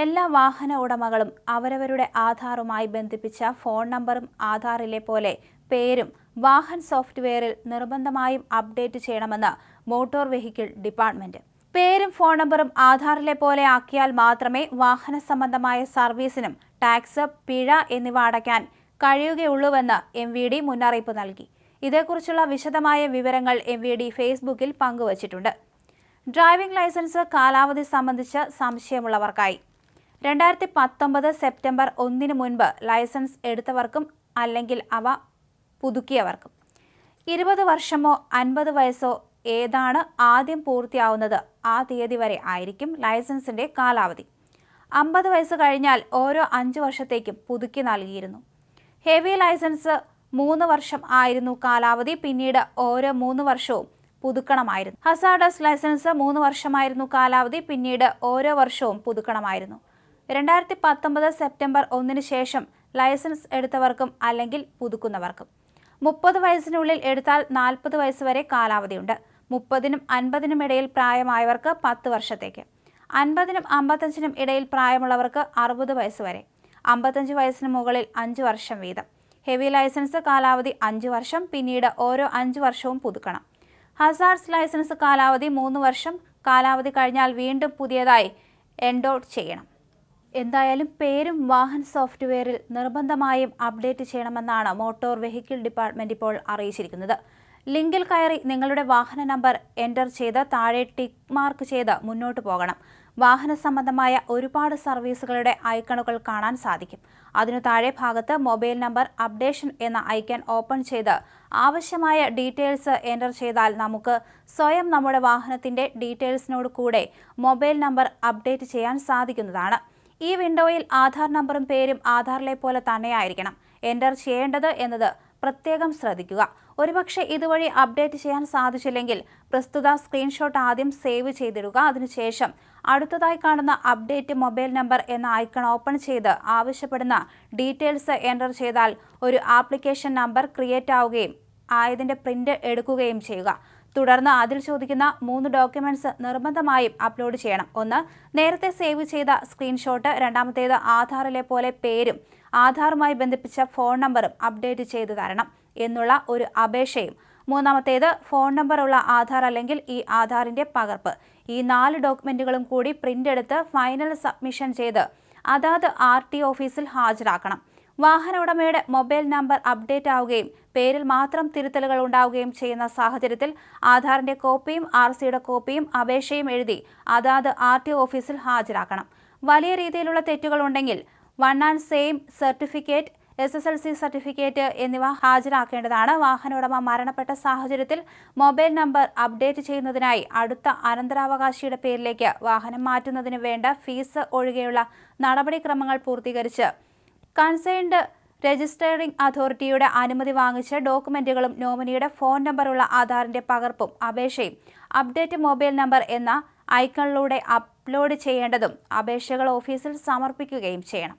എല്ലാ വാഹന ഉടമകളും അവരവരുടെ ആധാറുമായി ബന്ധിപ്പിച്ച ഫോൺ നമ്പറും ആധാറിലെ പോലെ പേരും വാഹൻ സോഫ്റ്റ്വെയറിൽ നിർബന്ധമായും അപ്ഡേറ്റ് ചെയ്യണമെന്ന് മോട്ടോർ വെഹിക്കിൾ ഡിപ്പാർട്ട്മെന്റ്. പേരും ഫോൺ നമ്പറും ആധാറിലെ പോലെ ആക്കിയാൽ മാത്രമേ വാഹന സംബന്ധമായ സർവീസിനും ടാക്സ് പിഴ എന്നിവ അടയ്ക്കാൻ കഴിയുകയുള്ളൂവെന്ന് എം വി ഡി മുന്നറിയിപ്പ് നൽകി. ഇതേക്കുറിച്ചുള്ള വിശദമായ വിവരങ്ങൾ എം വി ഡി ഫേസ്ബുക്കിൽ പങ്കുവച്ചിട്ടുണ്ട്. ഡ്രൈവിംഗ് ലൈസൻസ് കാലാവധി സംബന്ധിച്ച് സംശയമുള്ളവർക്കായി. രണ്ടായിരത്തി പത്തൊമ്പത് സെപ്റ്റംബർ ഒന്നിന് മുൻപ് ലൈസൻസ് എടുത്തവർക്കും അല്ലെങ്കിൽ അവ പുതുക്കിയവർക്കും. ഇരുപത് വർഷമോ അൻപത് വയസ്സോ ഏതാണ് ആദ്യം പൂർത്തിയാവുന്നത്? ആ തീയതി വരെ ആയിരിക്കും ലൈസൻസിന്റെ കാലാവധി. അമ്പത് വയസ്സ് കഴിഞ്ഞാൽ ഓരോ അഞ്ച് വർഷത്തേക്കും പുതുക്കി നൽകിയിരുന്നു. ഹെവി ലൈസൻസ് മൂന്ന് വർഷം ആയിരുന്നു കാലാവധി. പിന്നീട് ഓരോ മൂന്ന് വർഷവും പുതുക്കണമായിരുന്നു. ഹസാഡസ് ലൈസൻസ് മൂന്ന് വർഷമായിരുന്നു കാലാവധി. പിന്നീട് ഓരോ വർഷവും പുതുക്കണമായിരുന്നു. രണ്ടായിരത്തി പത്തൊമ്പത് സെപ്റ്റംബർ ഒന്നിന് ശേഷം ലൈസൻസ് എടുത്തവർക്കും അല്ലെങ്കിൽ പുതുക്കുന്നവർക്കും. മുപ്പത് വയസ്സിനുള്ളിൽ എടുത്താൽ നാൽപ്പത് വയസ്സ് വരെ കാലാവധിയുണ്ട്. മുപ്പതിനും അൻപതിനും ഇടയിൽ പ്രായമായവർക്ക് പത്ത് വർഷത്തേക്ക്. അൻപതിനും അമ്പത്തഞ്ചിനും ഇടയിൽ പ്രായമുള്ളവർക്ക് അറുപത് വയസ്സ് വരെ. അമ്പത്തഞ്ച് വയസ്സിന് മുകളിൽ അഞ്ച് വർഷം വീതം. ഹെവി ലൈസൻസ് കാലാവധി അഞ്ച് വർഷം പിന്നീട് ഓരോ അഞ്ച് വർഷവും പുതുക്കണം. ഹസാർഡ്സ് ലൈസൻസ് കാലാവധി മൂന്ന് വർഷം കാലാവധി കഴിഞ്ഞാൽ വീണ്ടും പുതിയതായി എൻഡോട്ട് ചെയ്യണം. എന്തായാലും പേരും വാഹൻ സോഫ്റ്റ്വെയറിൽ നിർബന്ധമായും അപ്ഡേറ്റ് ചെയ്യണമെന്നാണ് മോട്ടോർ വെഹിക്കിൾ ഡിപ്പാർട്ട്മെന്റ് ഇപ്പോൾ അറിയിച്ചിരിക്കുന്നത്. ലിങ്കിൽ കയറി നിങ്ങളുടെ വാഹന നമ്പർ എന്റർ ചെയ്ത് താഴെ ടിക്ക് മാർക്ക് ചെയ്ത് മുന്നോട്ട് പോകണം. വാഹന സംബന്ധമായ ഒരുപാട് സർവീസുകളുടെ ഐക്കണുകൾ കാണാൻ സാധിക്കും. അതിനു താഴെ ഭാഗത്ത് mobile number updation icon open open ചെയ്ത് ആവശ്യമായ ഡീറ്റെയിൽസ് എന്റർ ചെയ്താൽ നമുക്ക് സ്വയം നമ്മുടെ വാഹനത്തിന്റെ ഡീറ്റെയിൽസിനോട് കൂടെ മൊബൈൽ നമ്പർ അപ്ഡേറ്റ് ചെയ്യാൻ സാധിക്കുന്നതാണ്. ഈ വിൻഡോയിൽ ആധാർ നമ്പറും പേരും ആധാറിലെ പോലെ തന്നെയായിരിക്കണം. എന്റർ ചെയ്യേണ്ടത് എന്നത് പ്രത്യേകം ശ്രദ്ധിക്കുക. ഒരുപക്ഷെ ഇതുവഴി അപ്ഡേറ്റ് ചെയ്യാൻ സാധിച്ചില്ലെങ്കിൽ പ്രസ്തുത സ്ക്രീൻഷോട്ട് ആദ്യം സേവ് ചെയ്തിടുക. അതിനുശേഷം അടുത്തതായി കാണുന്ന അപ്ഡേറ്റ് മൊബൈൽ നമ്പർ എന്ന ഐക്കൺ ഓപ്പൺ ചെയ്ത് ആവശ്യപ്പെടുന്ന ഡീറ്റെയിൽസ് എന്റർ ചെയ്താൽ ഒരു ആപ്ലിക്കേഷൻ നമ്പർ ക്രിയേറ്റ് ആവുകയും ആയതിന്റെ പ്രിന്റ് എടുക്കുകയും ചെയ്യുക. തുടർന്ന് അതിൽ ചോദിക്കുന്ന മൂന്ന് ഡോക്യുമെന്റ്സ് നിർബന്ധമായും അപ്ലോഡ് ചെയ്യണം. ഒന്ന് നേരത്തെ സേവ് ചെയ്ത സ്ക്രീൻഷോട്ട് രണ്ടാമത്തേത് ആധാറിലെ പോലെ പേരും ആധാറുമായി ബന്ധിപ്പിച്ച ഫോൺ നമ്പറും അപ്ഡേറ്റ് ചെയ്തു തരണം എന്നുള്ള ഒരു അപേക്ഷയും. മൂന്നാമത്തേത് ഫോൺ നമ്പറുള്ള ആധാർ അല്ലെങ്കിൽ ഈ ആധാറിന്റെ പകർപ്പ്. ഈ നാല് ഡോക്യുമെന്റുകളും കൂടി പ്രിന്റ് എടുത്ത് ഫൈനൽ സബ്മിഷൻ ചെയ്ത് അതാത് ആർ ടി ഓഫീസിൽ ഹാജരാക്കണം. വാഹന ഉടമയുടെ മൊബൈൽ നമ്പർ അപ്ഡേറ്റ് ആവുകയും പേരിൽ മാത്രം തിരുത്തലുകൾ ഉണ്ടാവുകയും ചെയ്യുന്ന സാഹചര്യത്തിൽ ആധാറിന്റെ കോപ്പിയും ആർ സിയുടെ കോപ്പിയും അപേക്ഷയും എഴുതി അതാത് ആർ ടി ഓഫീസിൽ ഹാജരാക്കണം. വലിയ രീതിയിലുള്ള തെറ്റുകൾ ഉണ്ടെങ്കിൽ one and same certificate S S L C certificate എന്നിവ ഹാജരാക്കേണ്ടതാണ്. വാഹന ഉടമ മരണപ്പെട്ട സാഹചര്യത്തിൽ മൊബൈൽ നമ്പർ അപ്ഡേറ്റ് ചെയ്യുന്നതിനായി അടുത്ത അനന്തരാവകാശിയുടെ പേരിലേക്ക് വാഹനം മാറ്റുന്നതിന് വേണ്ട ഫീസ് ഒഴികെയുള്ള നടപടിക്രമങ്ങൾ പൂർത്തീകരിച്ച് കൺസേൺഡ് രജിസ്റ്ററിംഗ് അതോറിറ്റിയുടെ അനുമതി വാങ്ങിച്ച ഡോക്യുമെന്റുകളും നോമിനിയുടെ ഫോൺ നമ്പറുള്ള ആധാറിന്റെ പകർപ്പും അപേക്ഷയും അപ്ഡേറ്റ് മൊബൈൽ നമ്പർ എന്ന ഐക്കണിലൂടെ അപ്ലോഡ് ചെയ്യേണ്ടതും അപേക്ഷകൾ ഓഫീസിൽ സമർപ്പിക്കുകയും ചെയ്യണം.